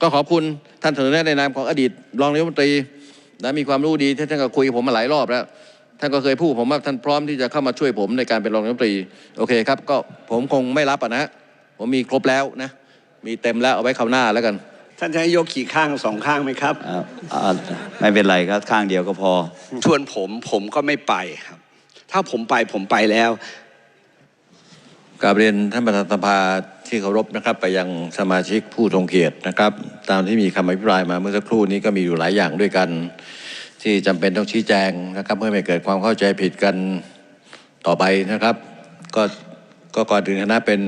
ก็ขอบคุณท่านเสนอแนะในนามของอดีตรองนายกรัฐมนตรีนะมีความรู้ดีท่านก็คุยกับผมมาหลายรอบแล้วท่านก็เคยพูดผมว่าท่านพร้อมที่จะเข้ามาช่วยผมในการเป็นรองนายกรัฐมนตรีโอเคครับก็ผมคงไม่รับอะนะผมมีครบแล้วนะมีเต็มแล้วเอาไว้คราวหน้าแล้วกัน ท่านจะให้ยกขี่ข้างสองข้างไหมครับอ่าอ่าไม่เป็นไรครับข้างเดียวก็พอ ชวนผมผมก็ไม่ไปครับ ถ้าผมไปผมไปแล้ว กราบเรียนท่านประธานสภาที่เคารพนะครับ ไปยังสมาชิกผู้ทรงเกียรตินะครับ ตามที่มีคำอภิปรายมาเมื่อสักครู่นี้ก็มีอยู่หลายอย่างด้วยกัน ที่จำเป็นต้องชี้แจงนะครับ เพื่อไม่เกิดความเข้าใจผิดกันต่อไปนะครับ ก็ก็ก่อนถึงคณะเป็น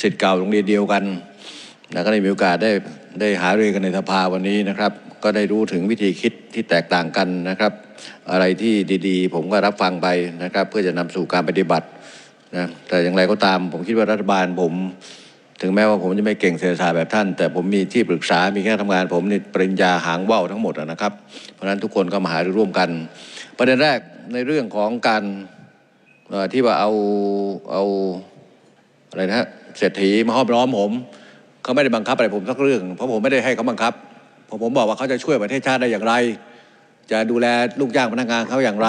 สิทธิ์เก่าโรงเรียนเดียวกันนะก็ได้มีโอกาสได้ได้หารือกันในสภาวันนี้นะครับ ก็ได้รู้ถึงวิธีคิดที่แตกต่างกันนะครับ อะไรที่ดีๆ ผมก็รับฟังไปนะครับ เพื่อจะนำสู่การปฏิบัติ นะแต่อย่างไรก็ตามผมคิดว่ารัฐบาลผม ถึงแม้ว่าผมจะไม่เก่งเศรษฐศาสตร์แบบท่าน แต่ผมมีที่ปรึกษามีแค่ทำงาน ผมนี่ปริญญาหางว่าวทั้งหมดนะครับ เพราะฉะนั้นทุกคนก็มาหารือร่วมกัน ประเด็นแรกในเรื่องของการที่ว่าเอาเอาอะไรนะฮะเศรษฐีมาห้อมล้อมผมเขาไม่ได้บังคับอะไรผมสักเรื่องเพราะผมไม่ได้ให้เขาบังคับเพราะผมบอกว่าเขาจะช่วยประเทศชาติได้อย่างไร จะดูแลลูกจ้างพนักงานเขาอย่างไร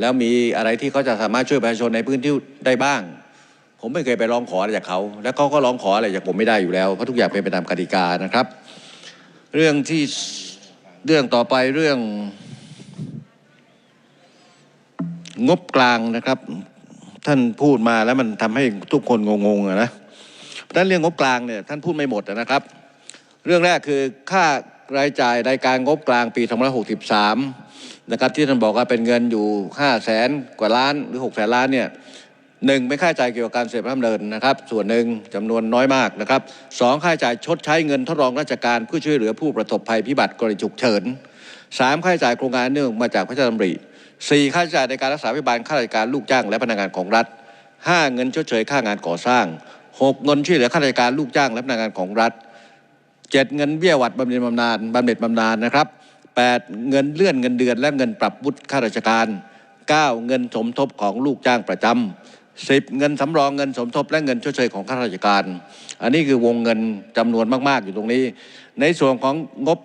แล้วมีอะไรที่เขาจะสามารถช่วยประชาชนในพื้นที่ได้บ้าง ผมไม่เคยไปร้องขออะไรจากเขาแล้วเขาก็ร้องขออะไรจากผมไม่ได้อยู่แล้วเพราะทุกอย่างเป็นไปตามกติกานะครับ เรื่องที่เรื่องต่อไปเรื่อง งบกลางนะครับ ท่านพูดมาแล้วมันทำให้ทุกคนงงๆนะเพราะนั้นเรื่องงบกลางเนี่ยท่านพูดไม่หมดนะครับ เรื่องแรกคือค่า รายจ่ายรายการงบกลางปี2563นะครับที่ท่านบอกว่าเป็นเงินอยู่5แสนกว่าล้านหรือ6แสนล้านเนี่ยหนึ่งเป็นค่าใช้จ่ายเกี่ยวกับการเสพพระดำเนินนะครับ ส่วนหนึ่งจำนวนน้อยมากนะครับสองค่าใช้จ่ายชดใช้เงินทดลองราชการเพื่อช่วยเหลือผู้ประสบภัยพิบัติกรณีฉุกเฉินสามค่าใช้จ่ายโครงการเนื่องมาจากพระราชดำริสี่ค่าใช้จ่ายในการรักษาพยาบาลข้าราชการลูกจ้างและพนักงานของรัฐห้าเงินชดเชยค่างานก่อสร้างหกเงินช่วยเหลือข้าราชการลูกจ้างและพนักงานของรัฐ เจ็ดเงินเบี้ยหวัดบำเหน็จบำนาญบำเหน็จบำนาญนะครับแปดเงินเลื่อนเงินเดือนและเงินปรับวุฒิข้าราชการเก้าเงินสมทบของลูกจ้างประจำสิบเงินสำรองเงินสมทบและเงินชดเชยของข้าราชการ อันนี้คือวงเงินจำนวนมากๆอยู่ตรงนี้ ในส่วนของงบ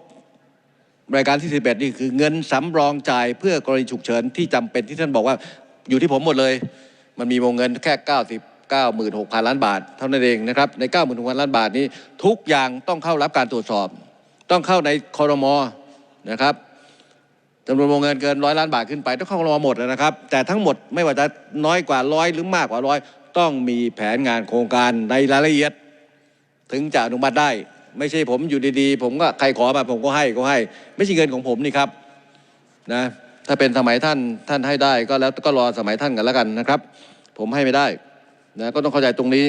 รายการที่ 11 นี่คือเงินสำรองจ่ายเพื่อกรณีฉุกเฉินที่จำเป็นที่ท่านบอกว่าอยู่ที่ผมหมดเลย มันมีวงเงินแค่ 90 96,000 ล้านบาท เท่านั้นเองนะครับใน 96,000 ล้านบาทนี้ ทุกอย่างต้องเข้ารับการตรวจสอบ ต้องเข้าในคอรมอนะครับจำนวนวงเงินเกินร้อยล้านบาทขึ้นไปต้องเข้าคอรมอหมดนะครับ แต่ทั้งหมดไม่ว่าจะน้อยกว่าร้อยหรือมากกว่าร้อยต้องมีแผนงานโครงการในรายละเอียด ถึงจะอนุมัติได้ ไม่ใช่ผมอยู่ดีๆ ผมก็ใครขอมาผมก็ให้ก็ให้ ไม่ใช่เงินของผมนี่ครับนะถ้าเป็นสมัยท่านท่านให้ได้ก็แล้วก็รอสมัยท่านกันแล้วกันนะครับ ผมให้ไม่ได้ นะก็ต้องเข้าใจตรงนี้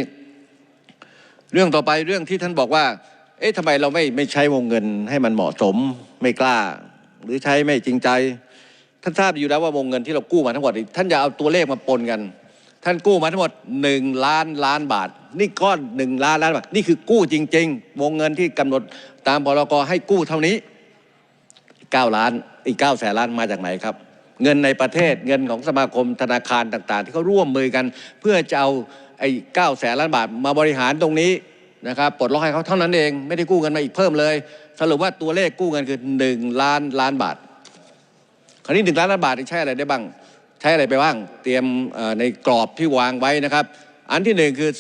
เรื่องต่อไปเรื่องที่ท่านบอกว่า เอ๊ะทำไมเราไม่ไม่ใช้วงเงินให้มันเหมาะสมไม่กล้า หรือใช้ไม่จริงใจ ท่านทราบอยู่แล้วว่าวงเงินที่เรากู้มาทั้งหมดท่านอย่าเอาตัวเลขมาปนกัน ท่านกู้มาทั้งหมดหนึ่งล้านล้านบาท นี่ก้อนหนึ่งล้านล้านบาทนี่คือกู้จริง ๆ วงเงินที่กำหนดตามพรกให้กู้เท่านี้เก้าล้านอีกเก้าแสนล้านมาจากไหนครับ เงินในประเทศเงินของสมาคมธนาคารต่าง ๆ ที่เขาร่วมมือกัน เพื่อจะเอาไอ้เก้าแสนล้านบาทมาบริหารตรงนี้นะครับปลดล็อกให้เขาเท่านั้นเองไม่ได้กู้เงินมาอีกเพิ่มเลย สรุปว่าตัวเลขกู้เงินคือหนึ่งล้านล้านบาท คราวนี้หนึ่งล้านล้านบาทใช้อะไรได้บ้าง ใช้อะไรไปบ้าง เตรียมในกรอบที่วางไว้นะครับ อันที่หนึ่งคือ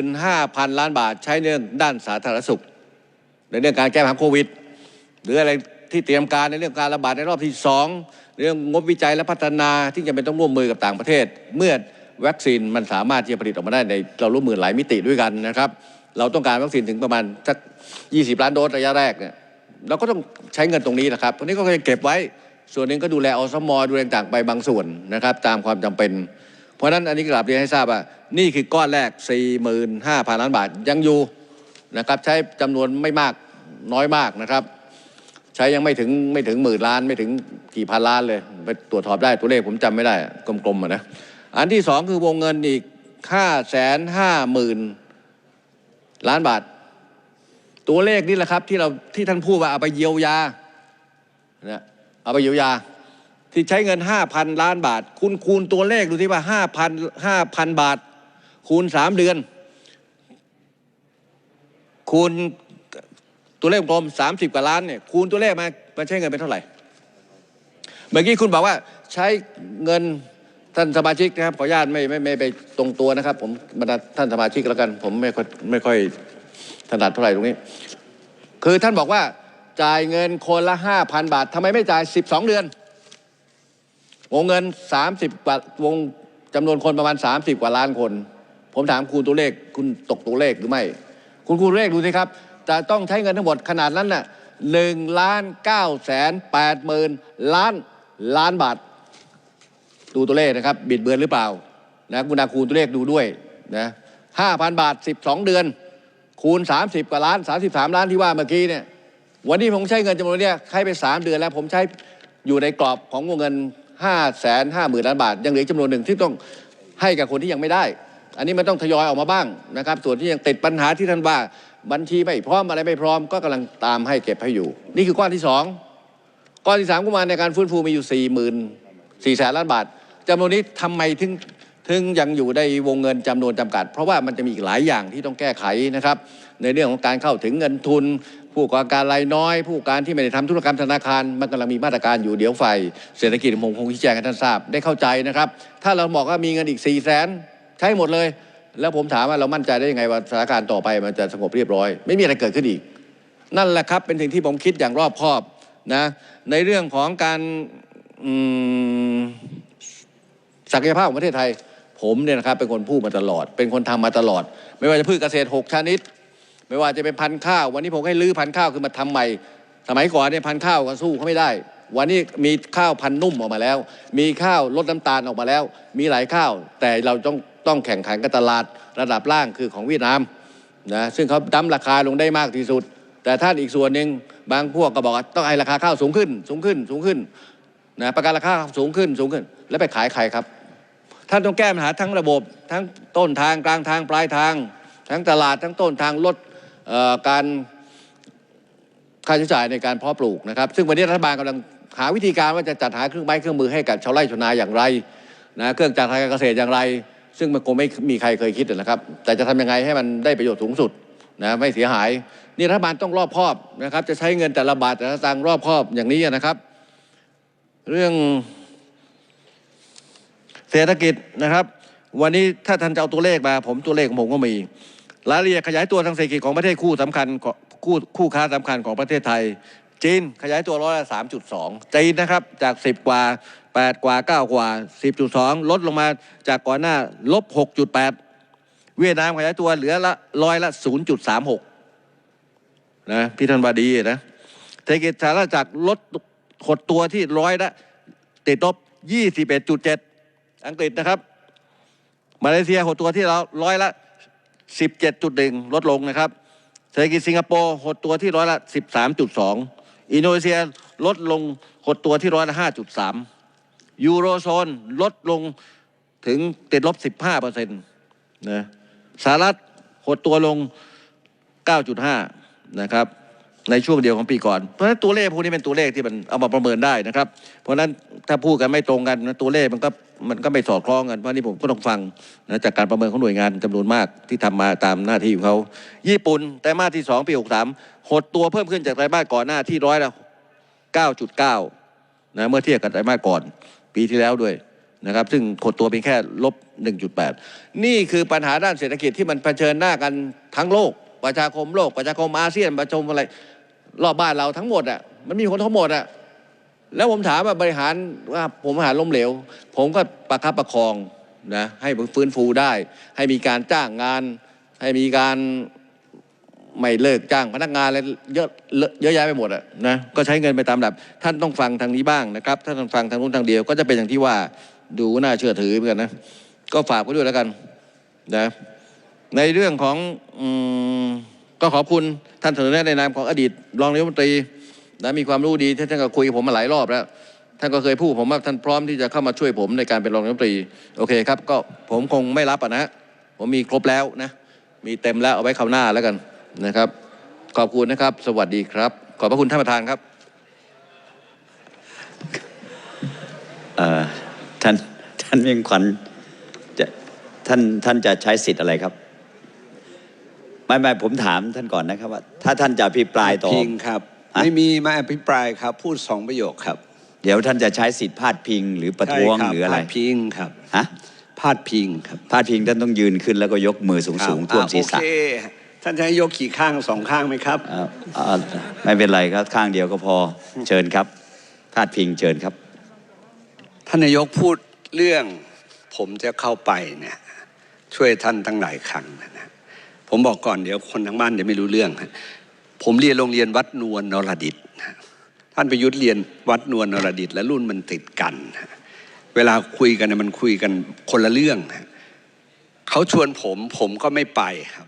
45,000 ล้านบาท ใช้เรื่องด้านสาธารณสุข ในเรื่องการแก้ปัญหาโควิด หรืออะไร ที่เตรียมการในเรื่องการระบาดในรอบที่สองเรื่องงบวิจัยและพัฒนาที่จะเป็นต้องร่วมมือกับต่างประเทศ เมื่อวัคซีนมันสามารถที่จะผลิตออกมาได้ในเราร่วมมือหลายมิติด้วยกันนะครับ เราต้องการวัคซีนถึงประมาณสัก 20 ล้านโดสระยะแรกเนี่ยเราก็ต้องใช้เงินตรงนี้นะครับตรงนี้ก็จะเก็บไว้ส่วนหนึ่งก็ดูแลอสมอดูแลต่างไปบางส่วนนะครับตามความจำเป็น เพราะฉะนั้นอันนี้กราบเรียนให้ทราบว่า นี่คือก้อนแรก 45,000 ล้านบาทยังอยู่นะครับใช้จำนวนไม่มากน้อยมากนะครับ ใช้ยังไม่ถึงไม่ถึงหมื่นล้านไม่ถึงกี่พันล้านเลยไปตรวจสอบได้ตัวเลขผมจำไม่ได้กลมๆอะนะอันที่สองคือวงเงินอีกห้าแสนห้าหมื่นล้านบาท ตัวเลขนี่แหละครับที่เราที่ท่านพูดว่าเอาไปเยียวยานะเอาไปเยียวยา ที่ใช้เงินห้าพันล้านบาทคูณคูณตัวเลขดูที่ว่าห้าพันห้าพันบาท คูณสามเดือน คูณ ตัวเลขกลมสามสิบกว่าล้านเนี่ยคูณตัวเลขมามันใช้เงินไปเท่าไหร่ เมื่อกี้คุณบอกว่าใช้เงินท่านสมาชิกนะครับขออนุญาตไม่ไม่ไม่ไปตรงตัวนะครับ ผมบรรดาท่านสมาชิกแล้วกัน ผมไม่ค่อยไม่ค่อยถนัดเท่าไหร่ตรงนี้ คือท่านบอกว่าจ่ายเงินคนละห้าพันบาททำไมไม่จ่ายสิบสองเดือน วงเงินสามสิบกว่าวงจำนวนคนประมาณสามสิบกว่าล้านคน ผมถามคูณตัวเลขคุณตกตัวเลขหรือไม่ คุณคูณตัวเลขดูสิครับ จะต้องใช้เงินทั้งหมดขนาดนั้นน่ะหนึ่งล้านเก้าแสนแปดหมื่นล้านล้านบาท ดูตัวเลขนะครับ บิดเบือนหรือเปล่านะคุณอาคูณตัวเลขดูด้วยนะห้าพันบาทสิบสองเดือน คูณสามสิบกว่าล้านสามสิบสามล้านที่ว่าเมื่อกี้เนี่ยวันนี้ผมใช้เงินจำนวนเนี้ยใช้ไปสามเดือนแล้ว ผมใช้อยู่ในกรอบของวงเงินห้าแสนห้าหมื่นล้านบาท ยังเหลือจำนวนหนึ่งที่ต้องให้กับคนที่ยังไม่ได้ อันนี้มันต้องทยอยออกมาบ้างนะครับ ส่วนที่ยังติดปัญหาที่ท่านว่า บัญชีไม่พร้อมอะไรไม่พร้อมก็กำลังตามให้เก็บให้อยู่ นี่คือก้อนที่สองก้อนที่สามก็มาในการฟื้นฟูมีอยู่สี่หมื่นสี่แสนล้านบาทจำนวนนี้ทำไมถึงถึงยังอยู่ในวงเงินจำนวนจำกัด เพราะว่ามันจะมีอีกหลายอย่างที่ต้องแก้ไขนะครับ ในเรื่องของการเข้าถึงเงินทุน ผู้ก่อการรายน้อย ผู้การที่ไม่ได้ทำธุรกรรมธนาคาร มันกำลังมีมาตรการอยู่เดี๋ยวไฟเศรษฐกิจผมคงชี้แจงให้ท่านทราบได้เข้าใจนะครับ ถ้าเราบอกว่ามีเงินอีก4ี่แสนใช้หมดเลย แล้วผมถามว่าเรามั่นใจได้ยังไงว่าสถานการณ์ต่อไปมันจะสงบเรียบร้อย ไม่มีอะไรเกิดขึ้นอีก นั่นแหละครับเป็นสิ่งที่ผมคิดอย่างรอบคอบนะในเรื่องของการศักยภาพของประเทศไทย ผมเนี่ยนะครับเป็นคนพูดมาตลอด เป็นคนทำมาตลอด ไม่ว่าจะพืชเกษตรหกชนิด ไม่ว่าจะเป็นพันธุ์ข้าว วันนี้ผมให้ลื้อพันธุ์ข้าวขึ้นมาทำใหม่ สมัยก่อนเนี่ยพันธุ์ข้าวก็สู้เขาไม่ได้ วันนี้มีข้าวพันธุ์นุ่มออกมาแล้ว มีข้าวลดน้ำตาลออกมาแล้ว มีหลายข้าว แต่เราต้อง ต้องแข่งขันกับตลาดระดับล่างคือของเวียดนามนะซึ่งเขาดั้มราคาลงได้มากที่สุด แต่ท่านอีกส่วนหนึ่งบางพวกก็บอกต้องให้ราคาข้าวสูงขึ้น สูงขึ้นสูงขึ้นนะประกันราคาสูงขึ้นสูงขึ้น แล้วไปขายใครครับ ท่านต้องแก้ปัญหาทั้งระบบ ทั้งต้นทางกลางทางปลายทาง ทั้งตลาดทั้งต้นทางลดการค่าใช้จ่ายในการเพาะปลูกนะครับ ซึ่งวันนี้รัฐบาลกำลังหาวิธีการว่าจะจัดหาเครื่องไม้เครื่องมือให้กับชาวไร่ชาวนาอย่างไรนะเครื่องจักรทางการเกษตรอย่างไร ซึ่งมันคงไม่มีใครเคยคิดนะครับ แต่จะทำยังไงให้มันได้ประโยชน์สูงสุดนะไม่เสียหายนี่รัฐบาลต้องรอบคอบนะครับ จะใช้เงินแต่ละบาทแต่ละสตางค์รอบคอบอย่างนี้นะครับ เรื่องเศรษฐกิจนะครับ วันนี้ถ้าท่านจะเอาตัวเลขมา ผมตัวเลขของผมก็มีรายละเอียดขยายตัวทางเศรษฐกิจของประเทศคู่สำคัญคู่คู่ค้าสำคัญของประเทศไทย จีนขยายตัวร้อยละสามจุดสองจีนนะครับจากสิบกว่าแปดกว่าเก้ากว่าสิบจุดสองลดลงมาจากก่อนหน้าลบหกจุดแปดเวียดนามขยายตัวเหลือละร้อยละศูนย์จุดสามหกนะพี่ธันวาดีนะเศรษฐกิจสหรัฐจากรลดหดตัวที่ร้อยละติดลบยี่สิบเอ็ดจุดเจ็ดอังกฤษนะครับ มาเลเซียหดตัวที่เราร้อยละ17.1ลดลงนะครับเศรษฐกิจสิงคโปร์หดตัวที่ร้อยละ13.2อิ อินโดนีเซียลดลงหดตัวที่ร้อยละห้าจุดสามยูโรโซนลดลงถึงติดลบสิบห้าเปอร์เซ็นต์นะสหรัฐหดตัวลงเก้าจุดห้านะครับ ในช่วงเดียวของปีก่อน เพราะฉะนั้นตัวเลขพวกนี้เป็นตัวเลขที่มันเอามาประเมินได้นะครับ เพราะฉะนั้นถ้าพูดกันไม่ตรงกันตัวเลขมันก็มันก็ไม่สอดคล้องกันเพราะนี่ผมก็ต้องฟังนะจากการประเมินของหน่วยงานจำนวนมากที่ทำมาตามหน้าที่ของเขา ญี่ปุ่นไตรมาสที่ 2 ปี 63 หดตัวเพิ่มขึ้นจากไตรมาสก่อนหน้าที่ร้อยละ9.9นะเมื่อเทียบกับไตรมาสก่อน ปีที่แล้วด้วยนะครับซึ่งหดตัวเพียงแค่ลบ 1.8 นี่คือปัญหาด้านเศรษฐกิจที่มันเผชิญหน้ากันทั้งโลกประชาคมโลกประชาคมอาเซียนประชาคมอะไร รอบบ้านเราทั้งหมดอะมันมีคนทั้งหมดอะแล้วผมถามว่าบริหารว่าผมบริหารล้มเหลว ผมก็ประคับประคองนะให้ฟื้นฟูได้ ให้มีการจ้างงาน ให้มีการไม่เลิกจ้างพนักงานอะไรเยอะเยอะแยะไปหมดอะนะก็ใช้เงินไปตามแบบท่านต้องฟังทางนี้บ้างนะครับถ้าท่านฟังทางนู้นทางเดียวก็จะเป็นอย่างที่ว่าดูน่าเชื่อถือเหมือนกันนะก็ฝากไว้ด้วยแล้วกันนะในเรื่องของอืม ก็ขอบคุณท่านเสนอแนะในนามของอดีตรองนายกรัฐมนตรีนะมีความรู้ดีที่ท่านก็คุยกับผมมาหลายรอบแล้วท่านก็เคยพูดผมว่าท่านพร้อมที่จะเข้ามาช่วยผมในการเป็นรองนายกรัฐมนตรีโอเคครับก็ผมคงไม่รับอะนะผมมีครบแล้วนะมีเต็มแล้วเอาไว้คราวหน้าแล้วกันนะครับ ขอบคุณนะครับ สวัสดีครับ ขอบพระคุณท่านประธานครับท่านท่านเวียงขวัญจะท่านท่านจะใช้สิทธิ์อะไรครับ ไม่ไม่ผมถามท่านก่อนนะครับว่า ถ้าท่านจะอภิปรายต่อ พิงครับ ฮะ ไม่มีมาอภิปรายครับ พูดสองประโยคครับเดี๋ยวท่านจะใช้สิทธิ์พาดพิงหรือประท้วงใช่คบหรืออะไรพาดพิงครับฮะพาดพิงครับพาดพิงท่านต้องยืนขึ้นแล้วก็ยกมือสูงสูงครับท่วมศีรษะอ่โอเคท่านจะให้ยกขี่ข้างสองข้างไหมครับ อ่าอ่าไม่เป็นไรครับข้างเดียวก็พอเชิญครับ พาดพิงเชิญครับ ท่านนายกพูดเรื่อง ผมจะเข้าไปเนี่ยช่วยท่านตั้งหลายครั้งนะนะ ผมบอกก่อนเดี๋ยวคนทั้งบ้านเดี๋ยวไม่รู้เรื่องฮะผมเรียนโรงเรียนวัดนวลนรดิตท่านประยุทธ์เรียนวัดนวลนรดิตและรุ่นมันติดกันเวลาคุยกันเนี่ยมันคุยกันคนละเรื่องเขาชวนผมผมก็ไม่ไปครับ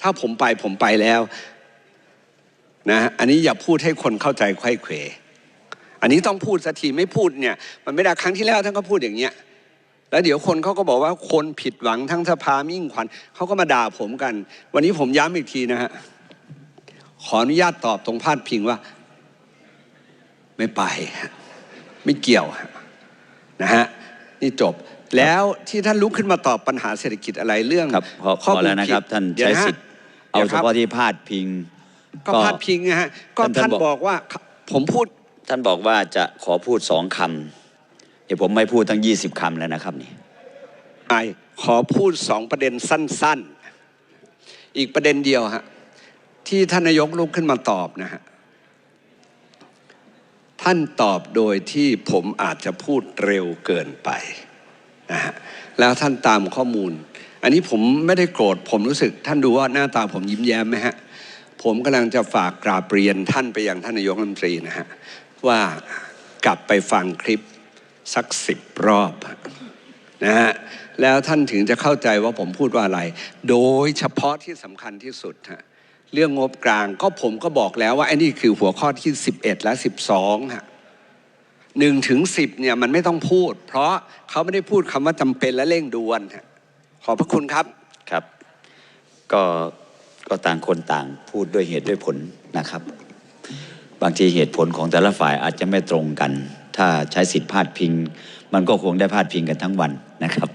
ถ้าผมไปผมไปแล้วนะอันนี้อย่าพูดให้คนเข้าใจไข้เขวอันนี้ต้องพูดสักทีไม่พูดเนี่ย มันไม่ได้ครั้งที่แล้วท่านก็พูดอย่างเงี้ย แล้วเดี๋ยวคนเขาก็บอกว่าคนผิดหวังทั้งสภามิ่งขวัญเขาก็มาด่าผมกัน วันนี้ผมย้ำอีกทีนะฮะขออนุญาตตอบตรงพาดพิงว่า ไม่ไปฮะไม่เกี่ยวฮะนะฮะนี่จบแล้วที่ท่านลุกขึ้นมาตอบปัญหาเศรษฐกิจอะไรเรื่องครับพอพข้อมูแล้วนะครับผิดท่านดี๋ยวใช้นะฮะสิทธิ์เอาดี๋ยวเฉครับพาะที่พาดพิง ก็พาดพิงนะฮะก็ท่านท่านบอกบอกว่าผมพูดท่านบอกว่าจะขอพูดสองคำ เดี๋ยวผมไม่พูดตั้งยี่สิบคำแล้วนะครับนี่ไอขอพูดสองประเด็นสั้น ๆ อีกประเด็นเดียวฮะที่ท่านนายกลุกขึ้นมาตอบนะฮะท่านตอบโดยที่ผมอาจจะพูดเร็วเกินไปนะฮะแล้วท่านตามข้อมูล อันนี้ผมไม่ได้โกรธผมรู้สึก ท่านดูว่าหน้าตาผมยิ้มแย้มไหมฮะผมกำลังจะฝากกราบเรียนท่านไปยังท่านนายกรัฐมนตรีนะฮะว่ากลับไปฟังคลิป สักสิบรอบนะฮะแล้วท่านถึงจะเข้าใจว่าผมพูดว่าอะไร โดยเฉพาะที่สำคัญที่สุดฮะเรื่องงบกลางก็ผมก็บอกแล้วว่าไอ้นี่คือหัวข้อที่ 11 และ 12ฮะหนึ่งถึงสิบเนี่ยมันไม่ต้องพูด เพราะเขาไม่ได้พูดคำว่าจำเป็นและเร่งด่วนฮะขอบพระคุณครับครับ ก็ก็ต่างคนต่างพูดด้วยเหตุด้วยผลนะครับ บางทีเหตุผลของแต่ละฝ่ายอาจจะไม่ตรงกัน ถ้าใช้สิทธิ์พาดพิง มันก็คงได้พาดพิงกันทั้งวันนะครับ